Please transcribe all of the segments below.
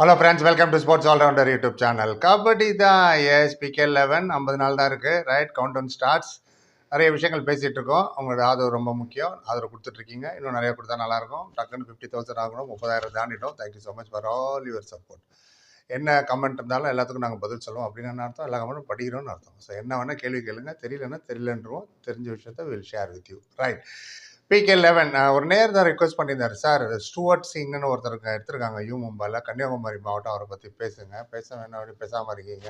Hello friends welcome to sports allrounder YouTube channel kabaddi தான் S PK eleven ஐம்பது நாள் தான் இருக்குது ரைட் கவுண்ட் ஒன் ஸ்டார்ட்ஸ் நிறைய விஷயங்கள் பேசிகிட்டு இருக்கோம். உங்களோட ஆதரவு ரொம்ப முக்கியம். ஆதரவு கொடுத்துட்ருக்கீங்க இன்னும் நிறைய கொடுத்தா நல்லாயிருக்கும் டக்குன்னு ஃபிஃப்டி தௌசண்ட் ஆகணும். முப்பதாயிரம் தாண்டிட்டோம். Thank you so much for all your support என்ன கமெண்ட் இருந்தாலும் எல்லாத்துக்கும் நாங்கள் பதில் சொல்லுவோம். அப்படின்னு என்ன அர்த்தம்? எல்லா கமெண்ட்டும் படிக்கிறோம்னு அர்த்தம். ஸோ என்ன வேணால் கேள்வி கேளுங்க. தெரியலன்னா தெரியலன்றோம் தெரிஞ்ச விஷயத்த will share with you right PK eleven ஒரு நேர் தான் ரிக்வஸ்ட் பண்ணியிருந்தார். சார் ஸ்டூவர்ட் சிங்னு ஒருத்தருங்க எடுத்திருக்காங்க. யூ மும்பையில் கன்னியாகுமரி மாவட்டம் அவரை பற்றி பேசுங்க. பேச வேணாம் அப்படி பேசாமல் இருக்கீங்க.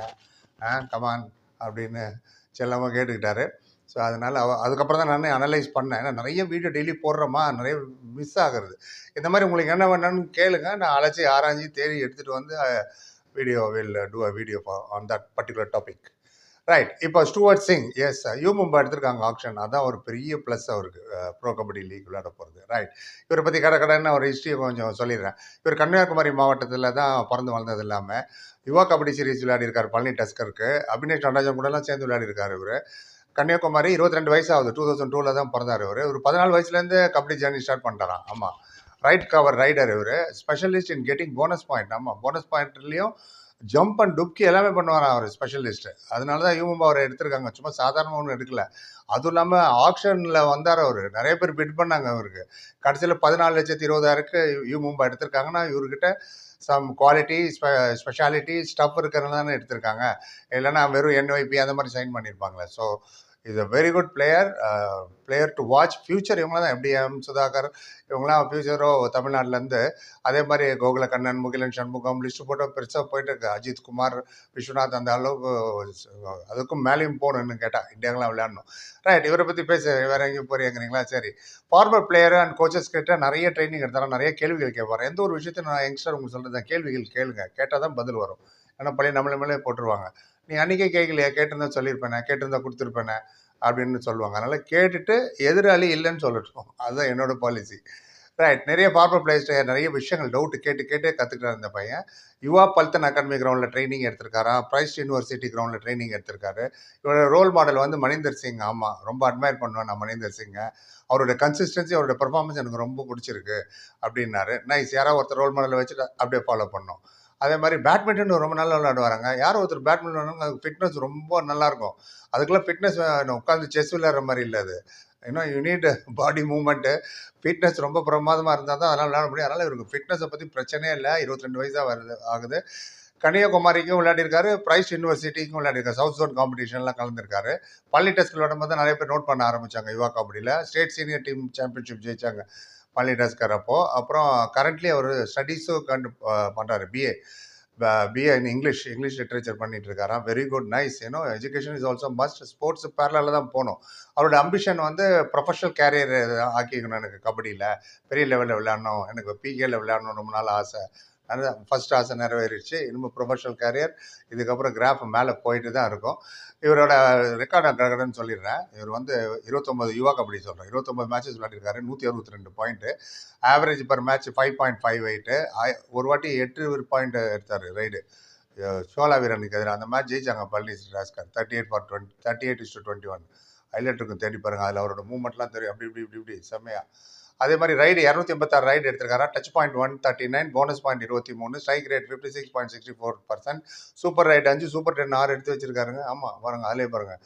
ஆ கமான் அப்படின்னு செல்லமாக கேட்டுக்கிட்டாரு. ஸோ அதனால் அவ அதுக்கப்புறம் தான் நான் அனலைஸ் பண்ணேன். ஏன்னா நிறைய வீடியோ டெய்லி போடுறோமா நிறைய மிஸ் ஆகுறது. இந்த மாதிரி உங்களுக்கு என்ன வேணும்னு கேளுங்க. நான் அழைச்சி ஆராய்ஞ்சி தேடி எடுத்துகிட்டு வந்து video will do a video on that particular topic right இப்போ Stuart Singh yes U Mumbai எடுத்திருக்காங்க ஆப்ஷன் அதான் ஒரு பெரிய ப்ளஸ் அவருக்கு ப்ரோ கபடி லீக் விளையாட போகிறது ரைட் இவரை பற்றி கடை கடைன்னு ஒரு ஹிஸ்ட்ரியை கொஞ்சம் சொல்லிடுறேன். இவர் கன்னியாகுமரி மாவட்டத்தில் தான் பிறந்து வளர்ந்தது இல்லாமல் யுவா கபடி சீரீஸ் விளையாடிருக்காரு பழனி டஸ்கருக்கு. அபினேஷ் நடராஜன் கூடலாம் சேர்ந்து விளையாடிருக்காரு இவர். கன்னியாகுமரி இருபத்தி ரெண்டு வயசு ஆகுது. டூ தௌசண்ட் டூவில் தான் பிறந்தார் இவர். ஒரு பதினாலு வயசுலேருந்து கபடி ஜேர்னி ஸ்டார்ட் பண்ணுறான் ஆமாம் ரைட் கவர் ரைடர் இவர். Specialist in getting bonus point ஆமாம் போனஸ் பாயிண்ட்லேயும் ஜம்ப் அண்ட் டுப்கி எல்லாமே பண்ணுவார் அவர் ஸ்பெஷலிஸ்ட்டு அதனால தான் ஹியூமன் அவரை எடுத்திருக்காங்க. சும்மா சாதாரண ஒன்றும் எடுக்கல. அதுவும் இல்லாமல் ஆக்ஷனில் வந்தார் அவர். நிறைய பேர் பிட் பண்ணாங்க அவருக்கு. கடைசியில் பதினாலு லட்சத்தி இருபதாயிரக்கு ஹியூமன் மும்பா எடுத்திருக்காங்கன்னா இவர்கிட்ட சம் குவாலிட்டி ஸ்பெ ஸ்பெஷாலிட்டி ஸ்டஃப் இருக்கிறது எடுத்திருக்காங்க. இல்லைன்னா வெறும் என்ஒய்பி அந்த மாதிரி sign பண்ணியிருப்பாங்களே so is a very good player player to watch future இவங்களாம் தான் எம்டிஎம் சுதாகர் இவங்களாம் ஃபியூச்சரோ தமிழ்நாட்டிலேருந்து அதே மாதிரி கோகுல கண்ணன் முகிலன் சண்முகம் லிஸ்ட் போட்டு பெருசாக போயிட்டு இருக்கு. அஜித் குமார் விஸ்வநாத் அந்த அளவுக்கு அதுக்கும் மேலேயும் போகணும்னு கேட்டால் இந்தியாங்களாம் விளையாடணும். ரைட் இவரை பற்றி பேச வேறு எங்கேயும் போறீங்கிறீங்களா சரி. ஃபார்மர் பிளேயர் அண்ட் கோச்சஸ் கிட்ட நிறைய ட்ரைனிங் எடுத்தாலும் நிறைய கேள்விகள் கேட்பாரு. எந்த ஒரு விஷயத்தையும் நான் யங்ஸ்டர் உங்களுக்கு சொல்கிறது கேள்விகள் கேளுங்க. கேட்டால் தான் பதில் வரும். ஏன்னா பழைய நம்மள மேலே போட்டுருவாங்க. நீ அன்றைக்கே கேட்கலையா கேட்டிருந்தா சொல்லியிருப்பேனே கேட்டிருந்தா கொடுத்துருப்பேனே அப்படின்னு சொல்லுவாங்க. அதனால் கேட்டுட்டு எதிராளி இல்லைன்னு சொல்லட்டும். அதுதான் என்னோடய பாலிசி ரைட் நிறைய ஃபார்மர் பிளேயர்ஸ்ட்டு நிறைய விஷயங்கள் டவுட்டு கேட்டு கேட்டே கற்றுக்கிட்டார் இந்த பையன். யுவா பல்தன் அகாடமி கிரவுண்டில் ட்ரைனிங் எடுத்திருக்காரா? பிரைஸ் யூனிவர்சிட்டி கிரவுண்டில் ட்ரைனிங் எடுத்திருக்காரு. இவரோட ரோல் மாடல் வந்து மணிந்தர் சிங். ஆமாம் ரொம்ப அட்மையர் பண்ணுவேன் நான் மணிந்தர் சிங்கை. அவரோட கன்சிஸ்டன்சி அவரோட பெர்ஃபார்மன்ஸ் எனக்கு ரொம்ப பிடிச்சிருக்கு அப்படின்னாரு. நைஸ் யாராவது ஒருத்தர் ரோல் மாடலை வச்சுட்டு அப்படியே ஃபாலோ பண்ணோம். அதே மாதிரி பேட்மிண்டன் ரொம்ப நல்லா விளையாடுவாங்க யாரோ ஒருத்தர் பேட்மிண்டன் அது ஃபிட்னஸ் ரொம்ப நல்லாயிருக்கும் அதுக்கெல்லாம் ஃபிட்னஸ் உட்காந்து செஸ் விளையாடுற மாதிரி இல்லை அது. இன்னும் யூனிட் பாடி மூமெண்ட்டு ஃபிட்னஸ் ரொம்ப பிரமாதமாக இருந்தால் தான் அதனால் விளையாட முடியும். அதனால் இவருக்கு ஃபிட்னஸை பற்றி பிரச்சனையே இல்லை. இருபத்தி ரெண்டு வயசாக வருது ஆகுது. கன்னியாகுமரிக்கும் விளையாடிருக்காரு. பிரைஸ் யூனிவர்சிட்டிக்கும் விளையாடிருக்காரு. சவுத் ஜோன் காம்படிஷன்லாம் கலந்துருக்காரு. பள்ளி டெஸ்ட் விளையாடும் தான் நிறைய பேர் நோட் பண்ண ஆரம்பித்தாங்க யுவா கபடியில். ஸ்டேட் சீனியர் டீம் சாம்பியன்ஷிப் ஜெயிச்சாங்க. பள்ளி அப்போது அப்புறம் கரண்ட்லி அவர் ஸ்டடீஸும் கண்டு பண்ணுறாரு BA BA in English English literature பண்ணிட்டு இருக்காராம். Very good nice ஏன்னோ education is also must sports பேரலில் தான் போகணும். அவரோட அம்பிஷன் வந்து ப்ரொஃபஷனல் கேரியர் ஆக்கிக்கணும் எனக்கு கபடியில். பெரிய லெவலில் விளையாடணும். எனக்கு பிகேல விளையாடணும் ரொம்ப நாள் ஆசை. அதுதான் ஃபஸ்ட் ஆசை நிறைவேறிடுச்சு. இனிமேல் ப்ரொஃபஷனல் கேரியர் இதுக்கப்புறம் கிராஃப் மேலே போயிட்டு தான் இருக்கும். இவரோட ரெக்கார்டு கிரகடன்னு சொல்லிடுறேன். இவர் வந்து இருபத்தொம்பது யுவா கபடி சொல்கிறேன் இருபத்தொம்பது மேட்சஸ் விளையாடிருக்காரு. நூற்றி அறுபத்தி ரெண்டு point average per match five point five eight ஒரு வாட்டி எட்டு பாயிண்ட் எடுத்தார் ரைடு சோலா வீரனுக்கு எதிராக அந்த மேட்ச் ஜெயிச்சாங்க பள்ளி ராஸ்கர். Thirty eight for twenty thirty eight is to twenty one highlight இருக்கும். தேடி பாருங்கள் அதில் அவரோட மூமெண்ட்லாம் தெரியும். அப்படி இப்படி இப்படி இப்படி. செம்மையாக அதே மாதிரி ரைடு இரநூத்தி எண்பத்தாறு raid எடுத்திருக்காரா. Touch point one thirty nine bonus point இருபத்தி மூணு strike rate fifty six point sixty four percent super raid அஞ்சு சூப்பர் டென் ஆறு எடுத்து வச்சிருக்காருங்க. ஆமாம் பாருங்க அதிலே பாருங்கள்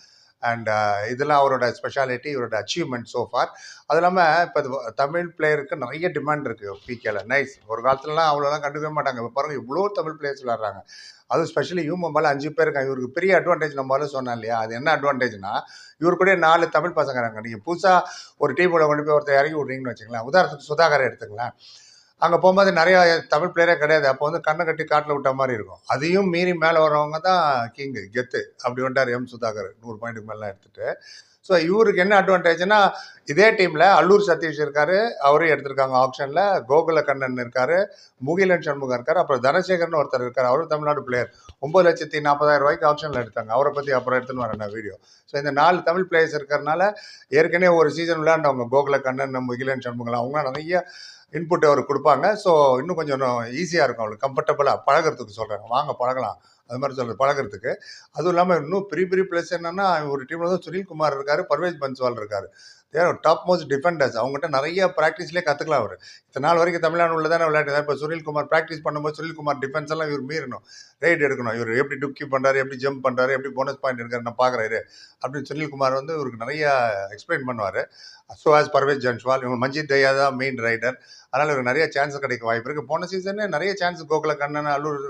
அண்ட் uh, இதெல்லாம் அவரோட ஸ்பெஷாலிட்டி இவரோட அச்சீவ்மெண்ட் சோஃபார் அது இல்லாமல் இப்போ தமிழ் பிளேயருக்கு நிறைய டிமாண்ட் இருக்குது பிகேல நைஸ் ஒரு காலத்துலலாம் அவ்வளோலாம் கண்டுக்கவே மாட்டாங்க. இப்போ பாருங்கள் இவ்வளோ தமிழ் பிளேயர்ஸ் விளாட்றாங்க அதுவும் ஸ்பெஷலி யூ அஞ்சு பேர் இருக்காங்க. இவருக்கு பெரிய அட்வான்டேஜ் நம்ம முதல்ல சொன்னோம் இல்லையா? அது என்ன அட்வான்டேஜ்னா இவர் கூட நாலு தமிழ் பசங்க இருக்காங்க. நீங்கள் புதுசாக ஒரு டீமோட கொண்டு போய் ஒருத்தர் இறங்கி விட்றீங்கன்னு வச்சுக்கலாம் உதாரணத்துக்கு சுதாகரை எடுத்துக்கலாம் அங்கே போகும்போது நிறையா தமிழ் பிளேயரே கிடையாது. அப்போ வந்து கண்ணை கட்டி காட்டில் விட்ட மாதிரி இருக்கும். அதையும் மீறி மேலே வரவங்க தான் கிங்கு கெத்து அப்படி வந்துட்டார் எம் சுதாகர். நூறு பாயிண்ட்டுக்கு மேலாம் எடுத்துகிட்டு ஸோ இவருக்கு என்ன அட்வான்டேஜ்னா இதே டீமில் அல்லூர் சதீஷ் இருக்கார் அவரையும் எடுத்திருக்காங்க ஆப்ஷனில் கோகுல கண்ணன் இருக்கார் முகிலன் சண்முகம் இருக்கார் அப்புறம் தனசேகர்னு ஒருத்தர் இருக்கார். அவரும் தமிழ்நாடு பிளேயர் ஒம்பது லட்சத்தி நாற்பதாயிரம் ரூபாய்க்கு ஆப்ஷனில் எடுத்தாங்க. அவரை பற்றி அப்புறம் எடுத்துன்னு வரேன் நான் வீடியோ ஸோ இந்த நாலு தமிழ் பிளேயர்ஸ் இருக்கிறனால ஏற்கனவே ஒரு சீசன் விளையாண்டவங்க கோகுல கண்ணன் முகிலன் சண்முகம் அவங்களாம் நிறைய இன்புட் அவர் கொடுப்பாங்க. ஸோ இன்னும் கொஞ்சம் ஈஸியாக இருக்கும் அவளுக்கு. கம்ஃபர்டபுளாக பழகிறதுக்கு சொல்கிறாங்க வாங்க பழகலாம். அது மாதிரி சொல்கிறது பழகிறதுக்கு. அதுவும் இல்லாமல் இன்னும் பெரிய பெரிய ப்ளஸ் என்னென்னா ஒரு டீமில் தான் சுனில் குமார் இருக்கார் பர்வேஜ் பன்ஸ்வால் இருக்கார். தேர் டாப் மோஸ்ட் டிஃபெண்டர்ஸ் அவங்ககிட்ட நிறைய ப்ராக்டிஸ்லேயே கற்றுக்கலாம் அவர். இத்தனை நாள் வரைக்கும் தமிழ்நாடு உள்ள தானே விளையாட்டு இப்போ சுனில்குமார் ப்ராக்டிஸ் பண்ணும்போது சுனில்குமார் டிஃபென்ஸ் எல்லாம் இவர் மீறணும். ரைட் எடுக்கணும். இவர் எப்படி டுக்கி பண்ணுறாரு எப்படி ஜம்ப் பண்ணுறாரு எப்படி போனஸ் பாயிண்ட் எடுக்கிறாரு நான் பார்க்குறாரு அப்படின்னு சுனில்குமார் வந்து இவருக்கு நிறைய எக்ஸ்பிளைன் பண்ணுவார். ஸோ ஆஸ் பர்வேஸ் ஜன்ஸ்வால் இவங்க மஞ்சித் தையா தான் மெயின் ரைடர் அதனால் இவருக்கு நிறைய சான்ஸ் கிடைக்க வாய்ப்பு இருக்குது போன சீசனே நிறைய சான்ஸ் கோகுல கண்ணன் அல்லூர்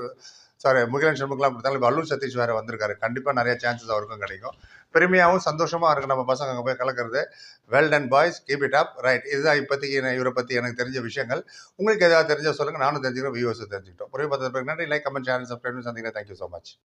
சாரி முகிலன் சண்முகலாம் கொடுத்தாலும் அல்லூர் சதீஷ் வேறு வந்திருக்காரு. கண்டிப்பாக நிறைய சான்சஸ் அவருக்கும் கிடைக்கும். பெருமையாகவும் சந்தோஷமாக இருக்குது நம்ம பசங்க அங்கே போய் கலக்கிறது. Well done boys keep it up right இதுதான் இப்போதைக்கு இவரை பற்றி எனக்கு தெரிஞ்ச விஷயங்கள். உங்களுக்கு ஏதாவது தெரிஞ்ச சொல்லுங்கள் நானும் தெரிஞ்சுக்கிறேன். வியூவர்ஸும் தெரிஞ்சுக்கிட்டோம். புரிய பார்த்து நன்றி. லைக் கமெண்ட் சேனல் சப்ஸ்கிரைப் சந்திக்கிறேன். Thank you so much